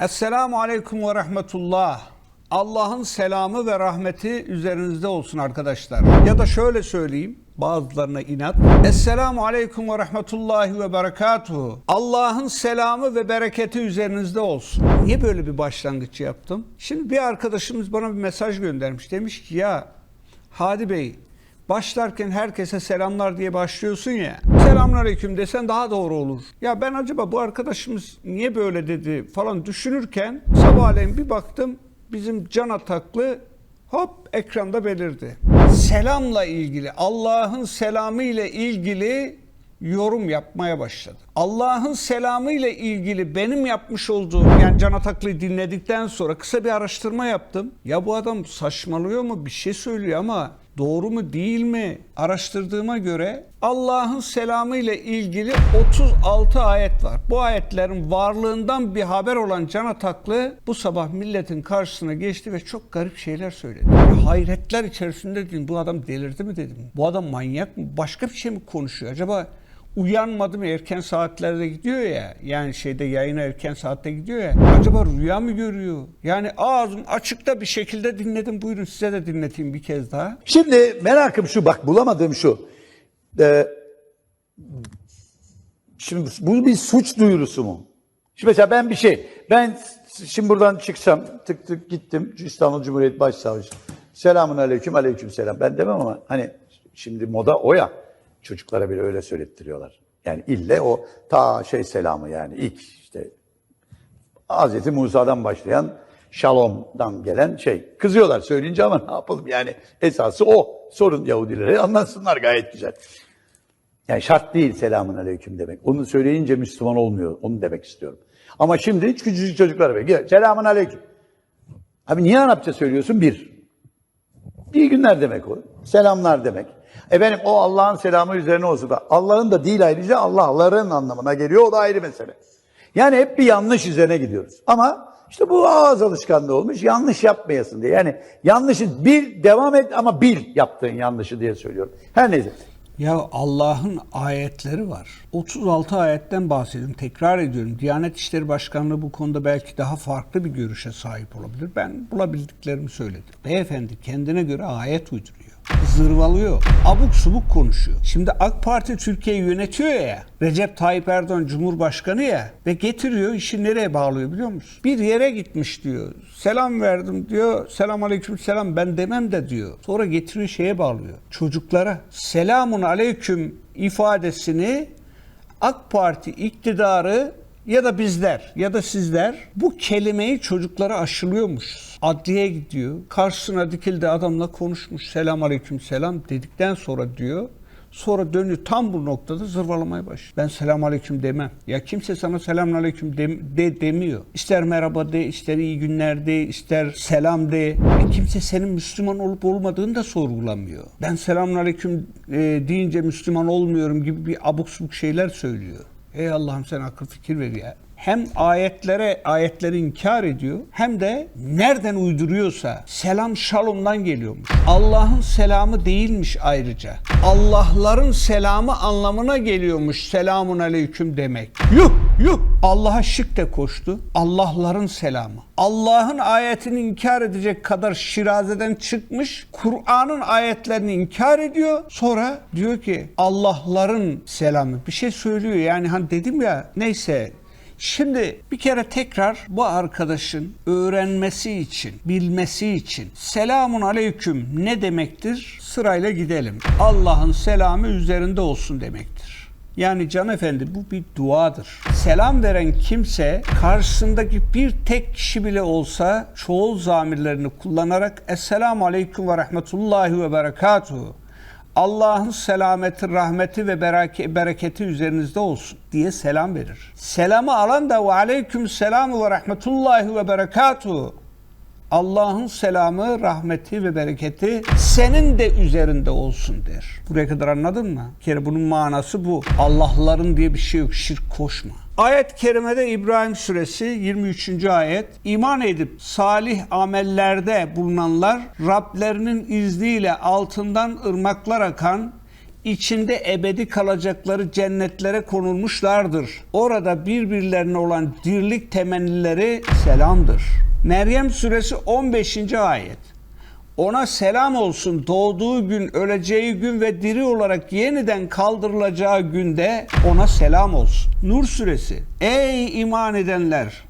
Esselamu Aleyküm ve Rahmetullah. Allah'ın selamı ve rahmeti üzerinizde olsun arkadaşlar. Ya da şöyle söyleyeyim bazılarına inat. Esselamu Aleyküm ve Rahmetullahi ve Berekatuhu. Allah'ın selamı ve bereketi üzerinizde olsun. Niye böyle bir başlangıç yaptım? Şimdi bir arkadaşımız bana bir mesaj göndermiş. Demiş ki ya Hadi Bey başlarken herkese selamlar diye başlıyorsun ya. Selamünaleyküm desen daha doğru olur. Ya ben acaba bu arkadaşımız niye böyle dedi falan düşünürken sabahleyin bir baktım bizim Can Ataklı hop ekranda belirdi. Selamla ilgili Allah'ın selamı ile ilgili yorum yapmaya başladı. Allah'ın selamı ile ilgili benim yapmış olduğum yani Can Ataklı'yı dinledikten sonra kısa bir araştırma yaptım. Ya bu adam saçmalıyor mu bir şey söylüyor ama doğru mu değil mi araştırdığıma göre Allah'ın selamı ile ilgili 36 ayet var. Bu ayetlerin varlığından bir haber olan Can Ataklı bu sabah milletin karşısına geçti ve çok garip şeyler söyledi. Hayretler içerisinde dedim bu adam delirdi mi dedim. Bu adam manyak mı? Başka bir şey mi konuşuyor? Acaba uyanmadı mı erken saatlerde gidiyor ya yani şeyde yayına erken saatte gidiyor ya acaba rüya mı görüyor yani ağzım açıkta bir şekilde dinledim buyurun size de dinleteyim bir kez daha Şimdi merakım şu bak bulamadığım şu. Ee, şimdi bu bir suç duyurusu mu? Şimdi mesela ben bir şey, ben şimdi buradan çıksam tık tık gittim İstanbul Cumhuriyet Başsavcısı. Selamun aleyküm aleyküm selam. Ben demem ama hani şimdi moda o ya. Çocuklara bile öyle söylettiriyorlar. Yani ille o ta şey selamı yani ilk işte Hz. Musa'dan başlayan Şalom'dan gelen şey. Kızıyorlar söyleyince ama ne yapalım yani esası o. Sorun Yahudilere anlatsınlar gayet güzel. Yani şart değil selamun aleyküm demek. Onu söyleyince Müslüman olmuyor. Onu demek istiyorum. Ama şimdi hiç küçücük çocuklara gel selamun aleyküm. Abi niye Arapça söylüyorsun? Bir. İyi günler demek o. Selamlar demek. Efendim o Allah'ın selamı üzerine olsun da Allah'ın da değil ayrıca Allah'ların anlamına geliyor. O da ayrı mesele. Yani hep bir yanlış üzerine gidiyoruz. Ama işte bu ağız alışkanlığı olmuş. Yanlış yapmayasın diye. Yani yanlışı bil, devam et ama bil yaptığın yanlışı diye söylüyorum. Her neyse. Ya Allah'ın ayetleri var. 36 ayetten bahsediyorum. Tekrar ediyorum. Diyanet İşleri Başkanlığı bu konuda belki daha farklı bir görüşe sahip olabilir. Ben bulabildiklerimi söyledim. Beyefendi kendine göre ayet uyduruyor. Zırvalıyor. Abuk subuk konuşuyor. Şimdi AK Parti Türkiye'yi yönetiyor ya. Recep Tayyip Erdoğan Cumhurbaşkanı ya. Ve getiriyor işi nereye bağlıyor biliyor musun? Bir yere gitmiş diyor. Selam verdim diyor. Selam aleyküm selam ben demem de diyor. Sonra getiriyor şeye bağlıyor. Çocuklara selamun aleyküm ifadesini AK Parti iktidarı ya da bizler ya da sizler bu kelimeyi çocuklara aşılıyormuşuz. Adliye gidiyor. Karşısına dikildi adamla konuşmuş. Selam aleyküm selam dedikten sonra diyor. Sonra dönüyor tam bu noktada zırvalamaya başlıyor. Ben selam aleyküm demem. Ya kimse sana selam aleyküm de, de demiyor. İster merhaba de, ister iyi günler de, ister selam de. E kimse senin Müslüman olup olmadığını da sorgulamıyor. Ben selamun aleyküm e, deyince Müslüman olmuyorum gibi bir abuk subuk şeyler söylüyor. Ey Allah'ım sen akıl fikir ver ya. Hem ayetlere ayetleri inkar ediyor hem de nereden uyduruyorsa selam şalomdan geliyormuş. Allah'ın selamı değilmiş ayrıca. Allah'ların selamı anlamına geliyormuş selamun aleyküm demek. Yuh yuh Allah'a şirk de koştu. Allah'ların selamı. Allah'ın ayetini inkar edecek kadar şirazeden çıkmış. Kur'an'ın ayetlerini inkar ediyor. Sonra diyor ki Allah'ların selamı. Bir şey söylüyor yani hani dedim ya neyse Şimdi bir kere tekrar bu arkadaşın öğrenmesi için, bilmesi için selamun aleyküm ne demektir? Sırayla gidelim. Allah'ın selamı üzerinde olsun demektir. Yani Can Efendi bu bir duadır. Selam veren kimse karşısındaki bir tek kişi bile olsa çoğul zamirlerini kullanarak Esselamu Aleyküm ve Rahmetullahi ve Berekatuhu Allah'ın selameti, rahmeti ve bereke- bereketi üzerinizde olsun diye selam verir. Selamı alan da ve aleyküm selamu ve rahmetullahi ve berekatuhu. Allah'ın selamı, rahmeti ve bereketi senin de üzerinde olsun der. Buraya kadar anladın mı? Bir kere bunun manası bu. Allah'ların diye bir şey yok. Şirk koşma. Ayet-i kerimede İbrahim suresi 23. ayet iman edip salih amellerde bulunanlar Rablerinin izniyle altından ırmaklar akan içinde ebedi kalacakları cennetlere konulmuşlardır. Orada birbirlerine olan dirlik temennileri selamdır. Meryem suresi 15. ayet. Ona selam olsun doğduğu gün, öleceği gün ve diri olarak yeniden kaldırılacağı günde ona selam olsun. Nur suresi. Ey iman edenler!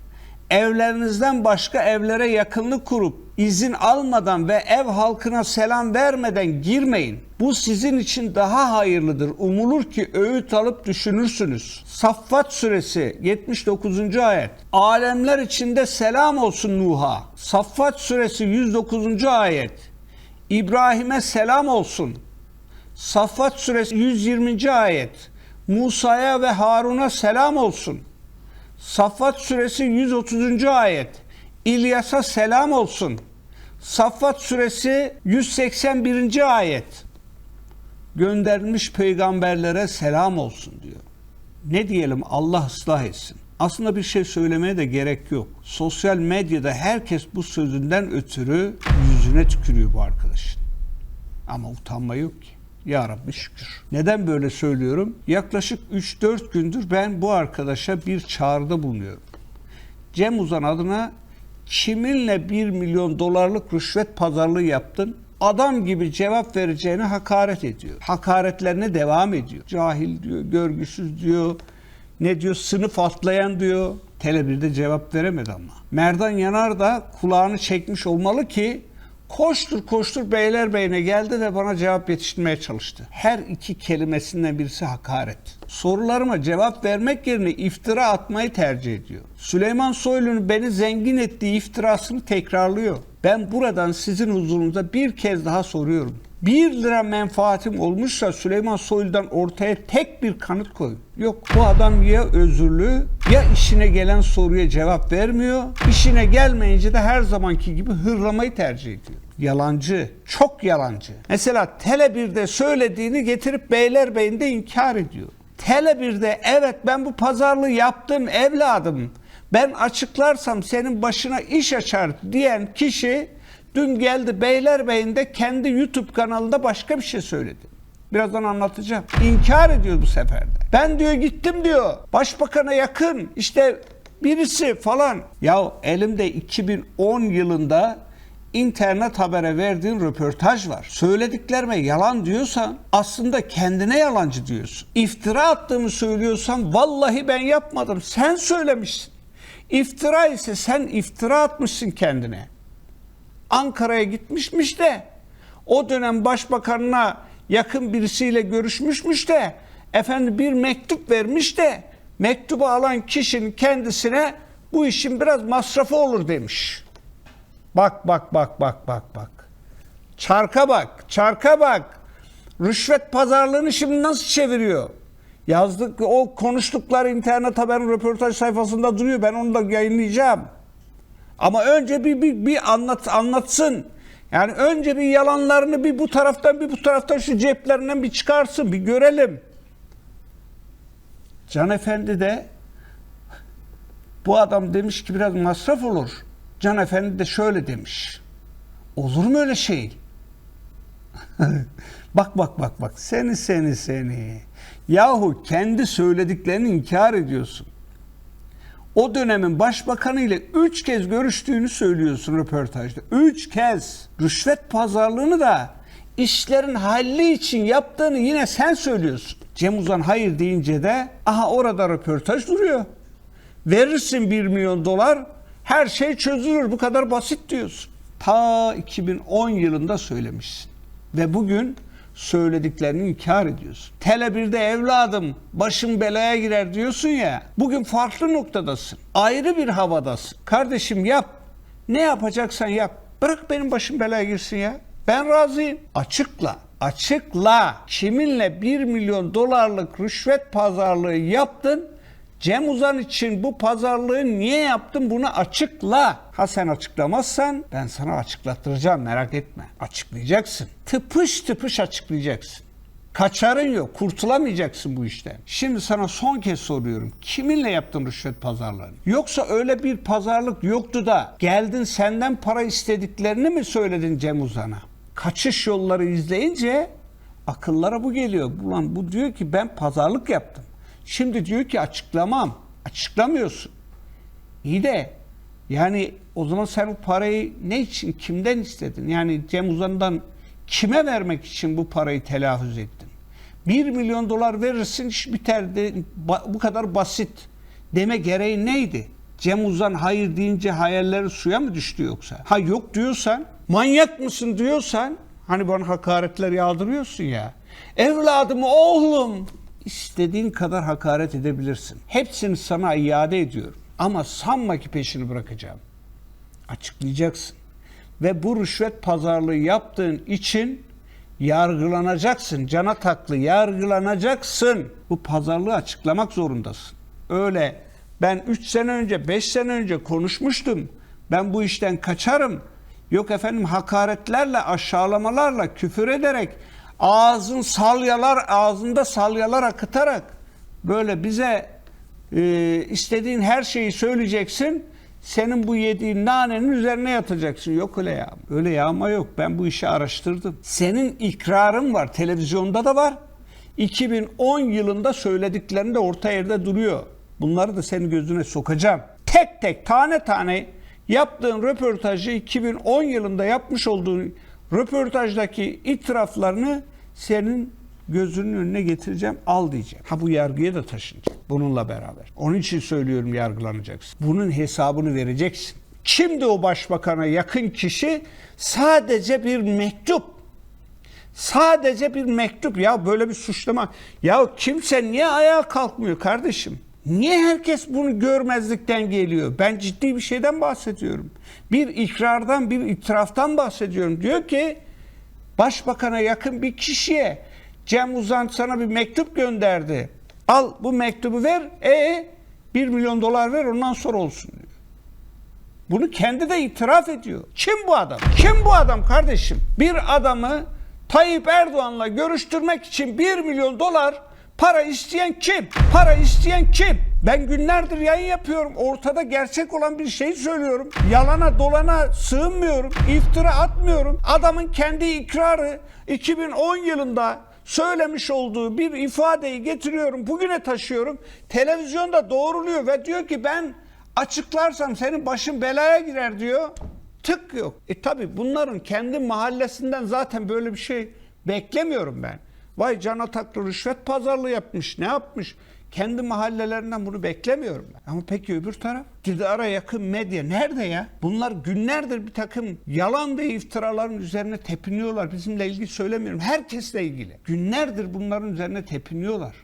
Evlerinizden başka evlere yakınlık kurup izin almadan ve ev halkına selam vermeden girmeyin. Bu sizin için daha hayırlıdır. Umulur ki öğüt alıp düşünürsünüz. Saffat suresi 79. ayet. Alemler içinde selam olsun Nuh'a. Saffat suresi 109. ayet. İbrahim'e selam olsun. Saffat suresi 120. ayet. Musa'ya ve Harun'a selam olsun. Saffat suresi 130. ayet. İlyas'a selam olsun. Saffat suresi 181. ayet. Gönderilmiş peygamberlere selam olsun diyor. Ne diyelim Allah ıslah etsin. Aslında bir şey söylemeye de gerek yok. Sosyal medyada herkes bu sözünden ötürü yüzüne tükürüyor bu arkadaşın. Ama utanma yok ki. Ya Rabbi şükür. Neden böyle söylüyorum? Yaklaşık 3-4 gündür ben bu arkadaşa bir çağrıda bulunuyorum. Cem Uzan adına kiminle 1 milyon dolarlık rüşvet pazarlığı yaptın? Adam gibi cevap vereceğine hakaret ediyor. Hakaretlerine devam ediyor. Cahil diyor, görgüsüz diyor, ne diyor sınıf atlayan diyor. Tele1'de cevap veremedi ama. Merdan Yanar da kulağını çekmiş olmalı ki koştur koştur Beylerbeyi'ne geldi ve bana cevap yetiştirmeye çalıştı. Her iki kelimesinden birisi hakaret. Sorularıma cevap vermek yerine iftira atmayı tercih ediyor. Süleyman Soylu'nun beni zengin ettiği iftirasını tekrarlıyor. Ben buradan sizin huzurunuza bir kez daha soruyorum. 1 lira menfaatim olmuşsa Süleyman Soylu'dan ortaya tek bir kanıt koyun. Yok bu adam ya özürlü ya işine gelen soruya cevap vermiyor. İşine gelmeyince de her zamanki gibi hırlamayı tercih ediyor. Yalancı, çok yalancı. Mesela Tele1'de söylediğini getirip Beylerbeyi'nde inkar ediyor. Tele1'de evet ben bu pazarlığı yaptım evladım. Ben açıklarsam senin başına iş açar diyen kişi dün geldi Beylerbeyi'nde kendi YouTube kanalında başka bir şey söyledi. Birazdan anlatacağım. İnkar ediyor bu sefer de. Ben diyor gittim diyor. Başbakana yakın işte birisi falan. Ya elimde 2010 yılında internet habere verdiğin röportaj var. Söylediklerime yalan diyorsan aslında kendine yalancı diyorsun. İftira attığımı söylüyorsan vallahi ben yapmadım. Sen söylemişsin. İftira ise sen iftira atmışsın kendine. Ankara'ya gitmişmiş de o dönem başbakanına yakın birisiyle görüşmüşmüş de efendim bir mektup vermiş de mektubu alan kişinin kendisine bu işin biraz masrafı olur demiş. Bak bak bak bak bak bak. Çarka bak, çarka bak. Rüşvet pazarlığını şimdi nasıl çeviriyor? Yazdık o konuştukları internet haberin röportaj sayfasında duruyor. Ben onu da yayınlayacağım. Ama önce bir, bir, bir anlat anlatsın. Yani önce bir yalanlarını bir bu taraftan bir bu taraftan şu ceplerinden bir çıkarsın bir görelim. Can Efendi de bu adam demiş ki biraz masraf olur. Can Efendi de şöyle demiş. Olur mu öyle şey? bak bak bak bak seni seni seni. Yahu kendi söylediklerini inkar ediyorsun. O dönemin başbakanı ile üç kez görüştüğünü söylüyorsun röportajda. Üç kez. Rüşvet pazarlığını da işlerin halli için yaptığını yine sen söylüyorsun. Cem Uzan hayır deyince de aha orada röportaj duruyor. Verirsin 1 milyon dolar her şey çözülür bu kadar basit diyorsun. Ta 2010 yılında söylemişsin. Ve bugün söylediklerini inkar ediyorsun. Tele1'de evladım başım belaya girer diyorsun ya. Bugün farklı noktadasın. Ayrı bir havadasın. Kardeşim yap. Ne yapacaksan yap. Bırak benim başım belaya girsin ya. Ben razıyım. Açıkla. Açıkla. Kiminle 1 milyon dolarlık rüşvet pazarlığı yaptın? Cem Uzan için bu pazarlığı niye yaptın bunu açıkla. Ha sen açıklamazsan ben sana açıklattıracağım merak etme. Açıklayacaksın. Tıpış tıpış açıklayacaksın. Kaçarın yok. Kurtulamayacaksın bu işten. Şimdi sana son kez soruyorum. Kiminle yaptın rüşvet pazarlarını? Yoksa öyle bir pazarlık yoktu da geldin senden para istediklerini mi söyledin Cem Uzan'a? Kaçış yolları izleyince Akıllara bu geliyor. Ulan bu diyor ki ben pazarlık yaptım. Şimdi diyor ki açıklamam. Açıklamıyorsun. İyi de yani o zaman sen bu parayı ne için, kimden istedin? Yani Cem Uzan'dan kime vermek için bu parayı telaffuz ettin? 1 milyon dolar verirsin iş biter de, ba- bu kadar basit deme gereği neydi? Cem Uzan hayır deyince hayalleri suya mı düştü yoksa? Ha yok diyorsan, manyak mısın diyorsan, hani bana hakaretler yağdırıyorsun ya. Evladım, oğlum, istediğin kadar hakaret edebilirsin. Hepsini sana iade ediyorum. Ama sanma ki peşini bırakacağım. Açıklayacaksın. Ve bu rüşvet pazarlığı yaptığın için yargılanacaksın. Cana taklı yargılanacaksın. Bu pazarlığı açıklamak zorundasın. Öyle ben 3 sene önce 5 sene önce konuşmuştum. Ben bu işten kaçarım. Yok efendim hakaretlerle, aşağılamalarla, küfür ederek, ağzın salyalar, ağzında salyalar akıtarak böyle bize e, istediğin her şeyi söyleyeceksin. Senin bu yediğin nanenin üzerine yatacaksın. Yok öyle ya. Öyle yağma yok. Ben bu işi araştırdım. Senin ikrarın var. Televizyonda da var. 2010 yılında söylediklerin de orta yerde duruyor. Bunları da senin gözüne sokacağım. Tek tek tane tane yaptığın röportajı 2010 yılında yapmış olduğun röportajdaki itiraflarını senin gözünün önüne getireceğim al diyeceğim. Ha bu yargıya da taşınacak bununla beraber. Onun için söylüyorum yargılanacaksın. Bunun hesabını vereceksin. Kimdi o başbakana yakın kişi? Sadece bir mektup. Sadece bir mektup. Ya böyle bir suçlama. Ya kimse niye ayağa kalkmıyor kardeşim? Niye herkes bunu görmezlikten geliyor? Ben ciddi bir şeyden bahsediyorum. Bir ikrardan, bir itiraftan bahsediyorum. Diyor ki başbakana yakın bir kişiye Cem Uzan sana bir mektup gönderdi. Al bu mektubu ver. E 1 milyon dolar ver ondan sonra olsun diyor. Bunu kendi de itiraf ediyor. Kim bu adam? Kim bu adam kardeşim? Bir adamı Tayyip Erdoğan'la görüştürmek için 1 milyon dolar para isteyen kim? Para isteyen kim? Ben günlerdir yayın yapıyorum. Ortada gerçek olan bir şey söylüyorum. Yalana dolana sığınmıyorum. iftira atmıyorum. Adamın kendi ikrarı 2010 yılında söylemiş olduğu bir ifadeyi getiriyorum. Bugüne taşıyorum. Televizyonda doğruluyor ve diyor ki ben açıklarsam senin başın belaya girer diyor. Tık yok. E tabi bunların kendi mahallesinden zaten böyle bir şey beklemiyorum ben. Vay Can Ataklı rüşvet pazarlığı yapmış ne yapmış? Kendi mahallelerinden bunu beklemiyorum ben. Ama peki öbür taraf? İktidara yakın medya nerede ya? Bunlar günlerdir bir takım yalan ve iftiraların üzerine tepiniyorlar. Bizimle ilgili söylemiyorum. Herkesle ilgili. Günlerdir bunların üzerine tepiniyorlar.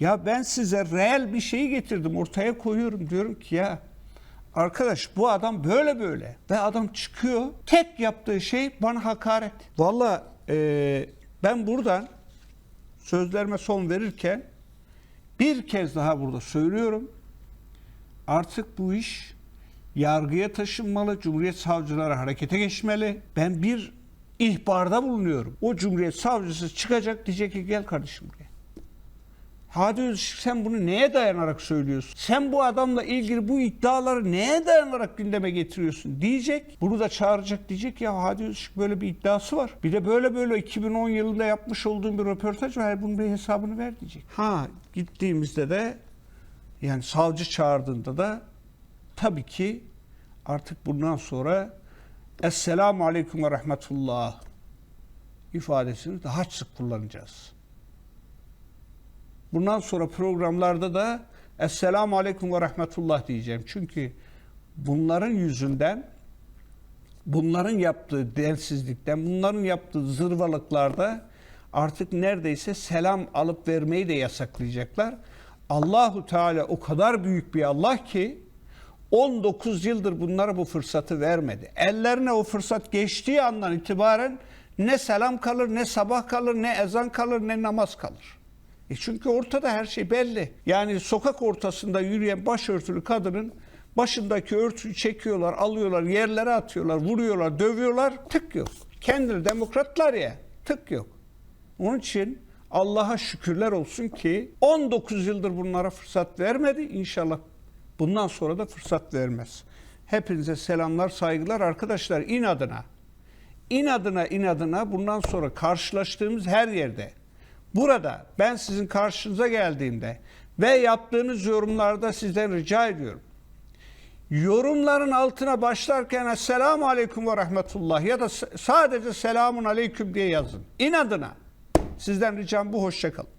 Ya ben size reel bir şeyi getirdim ortaya koyuyorum. Diyorum ki ya arkadaş bu adam böyle böyle. Ve adam çıkıyor. Tek yaptığı şey bana hakaret. Valla e, ben buradan sözlerime son verirken bir kez daha burada söylüyorum. Artık bu iş yargıya taşınmalı, Cumhuriyet savcıları harekete geçmeli. Ben bir ihbarda bulunuyorum. O Cumhuriyet savcısı çıkacak diyecek ki gel kardeşim buraya. Hadi Özışık sen bunu neye dayanarak söylüyorsun? Sen bu adamla ilgili bu iddiaları neye dayanarak gündeme getiriyorsun diyecek. Bunu da çağıracak diyecek ya Hadi Özışık böyle bir iddiası var. Bir de böyle böyle 2010 yılında yapmış olduğum bir röportaj var. Bunun bir hesabını ver diyecek. Ha gittiğimizde de yani savcı çağırdığında da tabii ki artık bundan sonra Esselamu Aleyküm ve Rahmetullah ifadesini daha sık kullanacağız. Bundan sonra programlarda da Esselamu Aleyküm ve Rahmetullah diyeceğim. Çünkü bunların yüzünden bunların yaptığı densizlikten, bunların yaptığı zırvalıklarda artık neredeyse selam alıp vermeyi de yasaklayacaklar. Allahu Teala o kadar büyük bir Allah ki 19 yıldır bunlara bu fırsatı vermedi. Ellerine o fırsat geçtiği andan itibaren ne selam kalır, ne sabah kalır, ne ezan kalır, ne namaz kalır. E çünkü ortada her şey belli. Yani sokak ortasında yürüyen başörtülü kadının başındaki örtüyü çekiyorlar, alıyorlar, yerlere atıyorlar, vuruyorlar, dövüyorlar. Tık yok. Kendileri demokratlar ya. Tık yok. Onun için Allah'a şükürler olsun ki 19 yıldır bunlara fırsat vermedi. İnşallah bundan sonra da fırsat vermez. Hepinize selamlar, saygılar arkadaşlar inadına. inadına inadına bundan sonra karşılaştığımız her yerde burada ben sizin karşınıza geldiğimde ve yaptığınız yorumlarda sizden rica ediyorum. Yorumların altına başlarken Esselamu Aleyküm ve Rahmetullah ya da sadece Selamun Aleyküm diye yazın. İnadına. Sizden ricam bu. Hoşçakalın.